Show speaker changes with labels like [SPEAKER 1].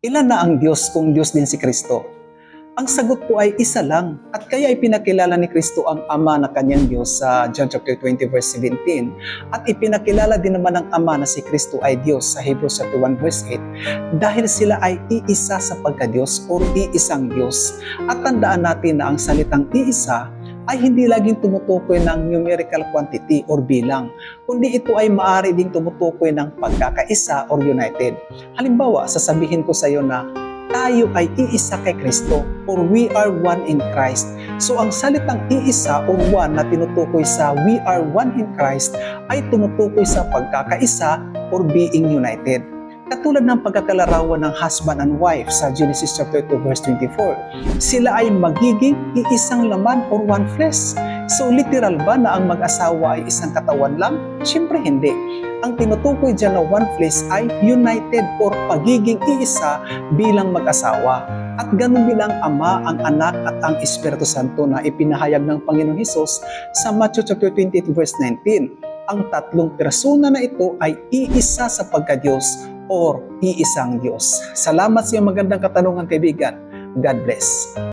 [SPEAKER 1] Ilan na ang Diyos kung Diyos din si Kristo? Ang sagot po ay isa lang at kaya ipinakilala ni Kristo ang Ama na kanyang Diyos sa John chapter 20 verse 17 at ipinakilala din naman ng Ama na si Kristo ay Diyos sa Hebrews chapter 1 verse 8 dahil sila ay iisa sa pagka-Diyos o iisang Diyos. At tandaan natin na ang salitang iisa ay hindi laging tumutukoy ng numerical quantity or bilang, kundi ito ay maaari ding tumutukoy ng pagkakaisa or united. Halimbawa, sasabihin ko sa iyo na tayo ay iisa kay Kristo or we are one in Christ. So ang salitang iisa or one na tinutukoy sa we are one in Christ ay tumutukoy sa pagkakaisa or being united. Katulad ng pagkakalarawan ng husband and wife sa Genesis chapter 2 verse 24. Sila ay magiging iisang laman or one flesh. So literal ba na ang mag-asawa ay isang katawan lang? Siyempre hindi. Ang tinutukoy dyan na one flesh ay united or pagiging iisa bilang mag-asawa. At ganun din ang Ama, ang Anak at ang Espiritu Santo na ipinahayag ng Panginoong Hesus sa Matthew chapter 28 verse 19. Ang tatlong persona na ito ay iisa sa pagka-Diyos or iisang Diyos. Salamat sa iyong magandang katanungan kaibigan. God bless.